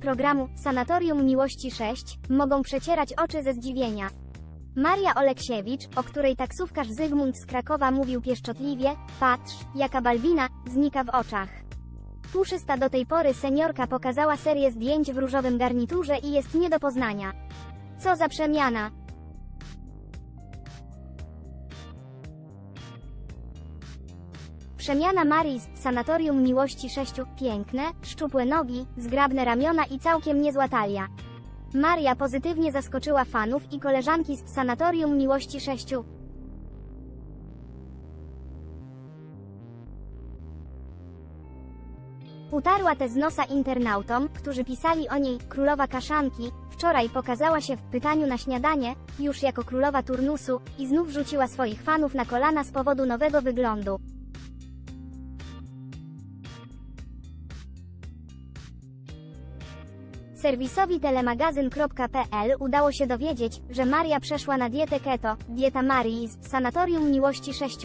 Programu Sanatorium Miłości 6 mogą przecierać oczy ze zdziwienia. Maria Oleksiewicz, o której taksówkarz Zygmunt z Krakowa mówił pieszczotliwie, patrz, jaka Balbina, znika w oczach. Puszysta do tej pory seniorka pokazała serię zdjęć w różowym garniturze i jest nie do poznania. Co za przemiana! Przemiana Marii z Sanatorium Miłości 6. Piękne, szczupłe nogi, zgrabne ramiona i całkiem niezła talia. Maria pozytywnie zaskoczyła fanów i koleżanki z Sanatorium Miłości 6. Utarła te z nosa internautom, którzy pisali o niej królowa kaszanki. Wczoraj pokazała się w pytaniu na śniadanie, już jako królowa turnusu, i znów rzuciła swoich fanów na kolana z powodu nowego wyglądu. Serwisowi telemagazyn.pl udało się dowiedzieć, że Maria przeszła na dietę keto, dieta Marii z Sanatorium Miłości 6.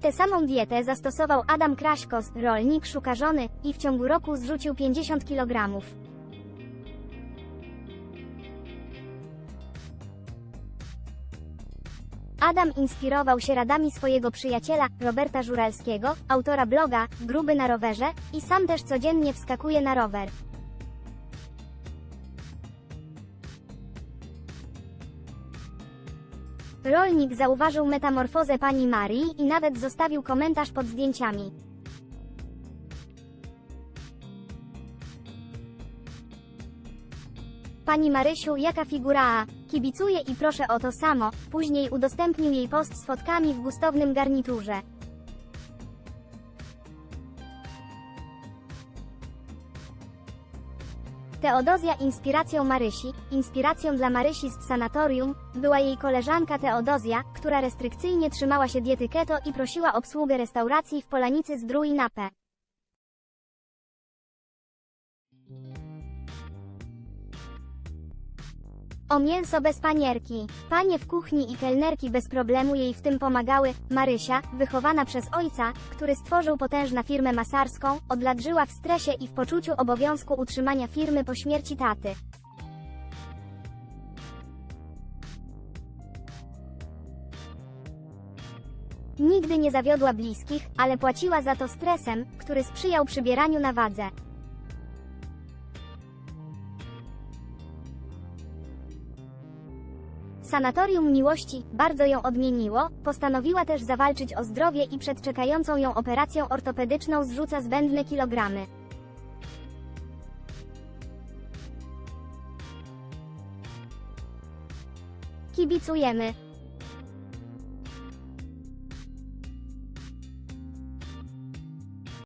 Tę samą dietę zastosował Adam Kraśkos, rolnik szuka żony, i w ciągu roku zrzucił 50 kg. Adam inspirował się radami swojego przyjaciela, Roberta Żuralskiego, autora bloga Gruby na rowerze, i sam też codziennie wskakuje na rower. Rolnik zauważył metamorfozę pani Marii i nawet zostawił komentarz pod zdjęciami. Pani Marysiu, jaka figura A? Kibicuję i proszę o to samo. Później udostępnił jej post z fotkami w gustownym garniturze. Teodozja inspiracją Marysi, inspiracją dla Marysi z sanatorium, była jej koleżanka Teodozja, która restrykcyjnie trzymała się diety keto i prosiła obsługę restauracji w Polanicy Zdrój Napę. O mięso bez panierki. Panie w kuchni i kelnerki bez problemu jej w tym pomagały. Marysia, wychowana przez ojca, który stworzył potężną firmę masarską, od lat żyła w stresie i w poczuciu obowiązku utrzymania firmy po śmierci taty. Nigdy nie zawiodła bliskich, ale płaciła za to stresem, który sprzyjał przybieraniu na wadze. Sanatorium Miłości bardzo ją odmieniło, postanowiła też zawalczyć o zdrowie i przed czekającą ją operacją ortopedyczną zrzuca zbędne kilogramy. Kibicujemy.